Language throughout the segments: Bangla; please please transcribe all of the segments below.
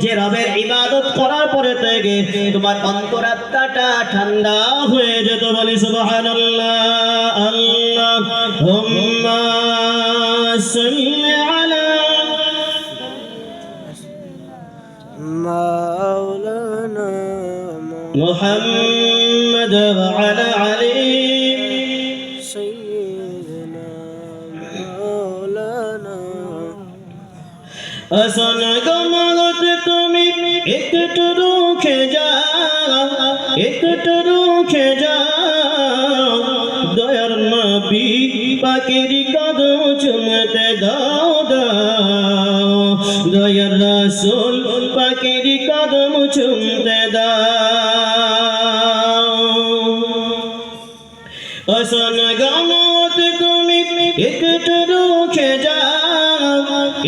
যে রবের ইবাদত করার পরে থেকে তোমার অন্তরাত্মাটা ঠান্ডা হয়ে যেত বলি সুবহানাল্লাহ। আল্লাহ, হুম্মা আল আসন গমগত তুমি একটু রুখে যাও একটু রুখে যাও। দয়ার নবী দাও দাও। দয়ার রাসূল পাকের কদম চুমতে দাও। আসন গমত তুমি একটু রুখে যাও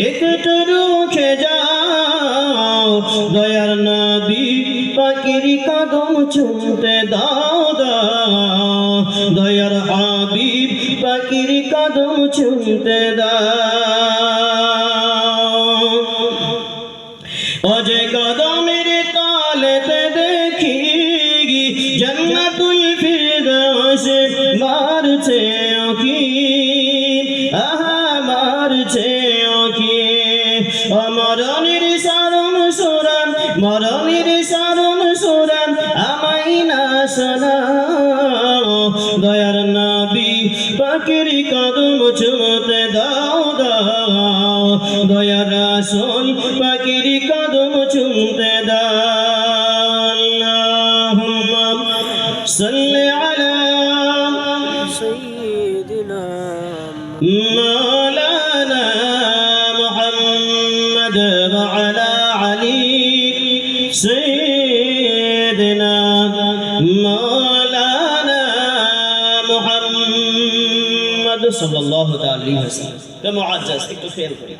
একটু রুখে যাও। দয়ার নবী পাখির কদম চুমতে দাও দাও। দয়ার হাবিব পাখির কদম চুমতে দাও। অজে কদমের তালেতে দেখি, জন্নাতুল ফিরদৌস মারছে অমরণের সারণ সুরান, মরণের সারণ সুরান আমাই না শোনাও। দয়ার নাবি, পাখির কদম চুমতে দাও দাও। দয়ার রাসূল পাখির কদম চুমতে محمد وعلى علي سيدنا مولانا محمد صلى الله عليه وسلم كمعزز একটু খেয়াল করি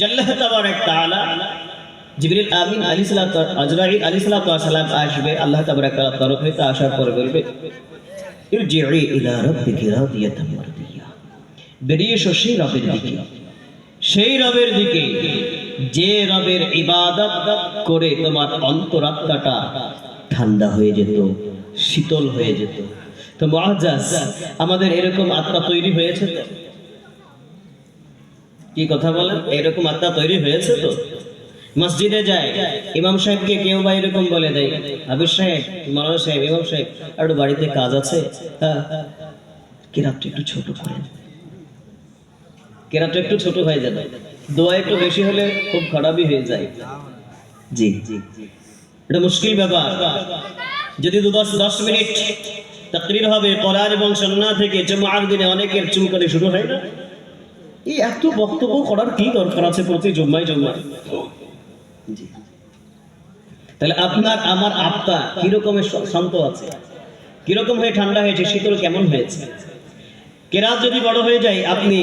জাল্লাহ তাবারাক তাআলা জিবরিল আমিন আলী সালাত আজরাইল আলী সালাতু সালাম আসবে আল্লাহ তাবারাক তাআলার তরফ হইতে আসার পরে বলবে ইরজিই ইলা রাব্বিকি রাদিয়াতাম মারদিয়া বেরিয়ে এসো সেই রবের দিকে সেই রবের দিকে, যে রবের ইবাদত করে তোমার অন্তরাত্মাটা ঠান্ডা হয়ে যেত, শীতল হয়ে যেত। তো মুআজ্জাজ, আমাদের এরকম আত্মা তৈরি হয়েছে তো? কি কথা বলেন? এরকম আত্মা তৈরি হয়েছে তো? মসজিদে যায়, ইমাম সাহেবকে কেউ বা এরকম বলে দেয় হাবিব সাহেব মাওলানা সাহেব, ইমাম সাহেব, আর বাড়িতে কাজ আছে? হ্যাঁ। কেরাতটা একটু ছোট করেন। কেরাতটা একটু ছোট হয়ে যাবে। দোয়া একটু বেশি হলে খুব খারাপই হয়ে যায়। জি। জি এটা মুশকিল ব্যাপার। যদি দু দশ দশ মিনিট তাকরির হবে, করার এবং সন্না থেকে জমার দিনে অনেকের চুলকানি শুরু হয় না। এই এত বক্তব্য করার কি দরকার আছে প্রতি জম্মায় জম্মায়? তাহলে আপনার, আমার আত্মা কিরকমের শান্ত আছে? কীরকম হয়ে ঠান্ডা হয়েছে? শীতল কেমন হয়েছে? কেরাত যদি বড় হয়ে যায়, আপনি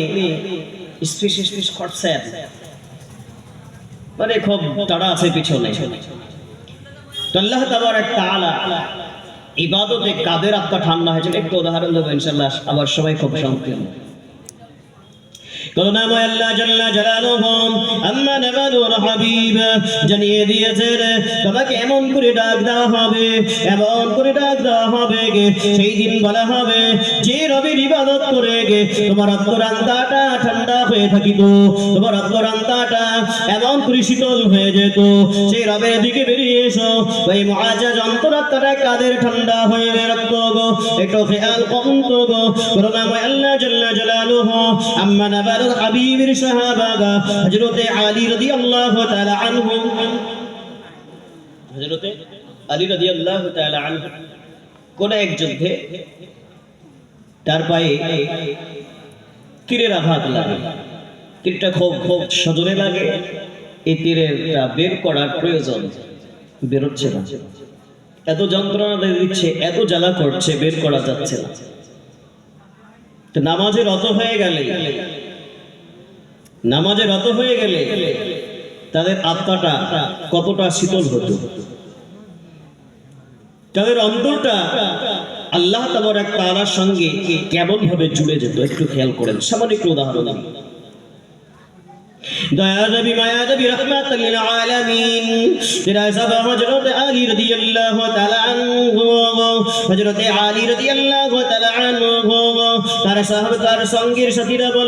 মানে খুব আছে পিছনে। তো আল্লাহ ইবাদতে কাদের আত্মা ঠান্ডা হয়েছে? একটু উদাহরণ দেবো, ইনশাআল্লাহ। আবার সবাই খুব সংকীর্ণ জানিয়ে তোমাকে এমন করে ডাক দেওয়া হবে, এমন করে ডাক দেওয়া হবে সেই দিন বলা হবে, যে রবির ইবাদত করে গে। তোমার অন্তরান্তাটা ঠান্ডা হয়ে থাকিত। তোমার অন্তরান্তাটা এমন শীতল হয়ে যেত। সেই রবের দিকে বেরিয়ে এসো। ওই মহাজাজ অন্তরাত্মাটা কাদের ঠান্ডা হয়ে রাখতো গো? একটু খেয়াল কমত গো। করুণাময় আল্লাহ জাল্লা জালালুহু। আম্মা নাবালুর হাবিবের সাহাবাগা হযরতে আলী রাদিয়াল্লাহু তাআলা আনহু। হযরতে আলী রাদিয়াল্লাহু তাআলা আনহু। কোন এক যুদ্ধে তার পায়ে তীরের আঘাত লাগে। তীরটা খুব খুব সজোরে লাগে। এই তীরেরটা বের করার প্রয়োজন বেরোচ্ছে না। এত যন্ত্রণা দিচ্ছে এত জ্বালা করছে, বের করা যাচ্ছে না। নামাজে রত হয়ে গেলে, নামাজে রত হয়ে গেলে তাদের আত্মাটা কতটা শীতল হতো। তাদের অন্তরটা আল্লাহ তাবার তাআলার সঙ্গে কেমন ভাবে জুড়ে যেত? একটু খেয়াল করেন। সামান্য একটু উদাহরণ আমি দয়া নবী, মায়া নবী, রহমাতুল লিল আলামিন তেরা সব হযরত আলী রাদিয়াল্লাহু তাআলা আনহু, হযরত আলী রাদিয়াল্লাহু তাআলা আনহু, তার সাহাবা, তার সঙ্গীর সাথীরা